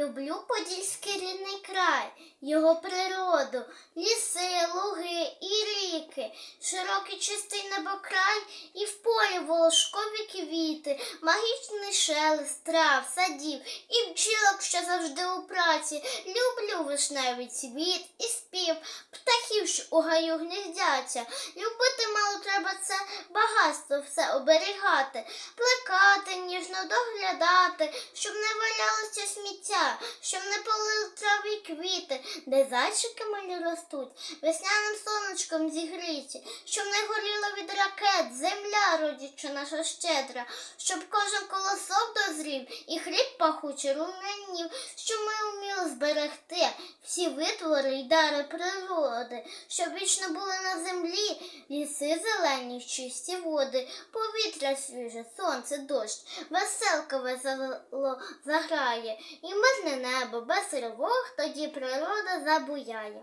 Люблю Подільський рідний край, його природу, ліси, луги і ріки, широкий чистий небокрай і в полі волошкові квіти, магічний шелест трав, садів і бджілок, що завжди у праці. Люблю вишневий цвіт і спів, що у гаю гніздяться. Любити мало треба це багатство все оберігати, плекати, ніжно доглядати, щоб не валялося сміття, щоб не полили трави й квіти, де зайчики малі ростуть, весняним сонечком зігріті, щоб не горіла від ракет, земля родюча наша щедра, щоб кожен колосок дозрів і хліб пахучий рум'янів, щоб ми зберегти всі витвори й дари природи, щоб вічно були на землі ліси зелені, чисті води, повітря свіже, сонце, дощ, веселка весело заграє, і мирне небо без тривог тоді природа забуяє.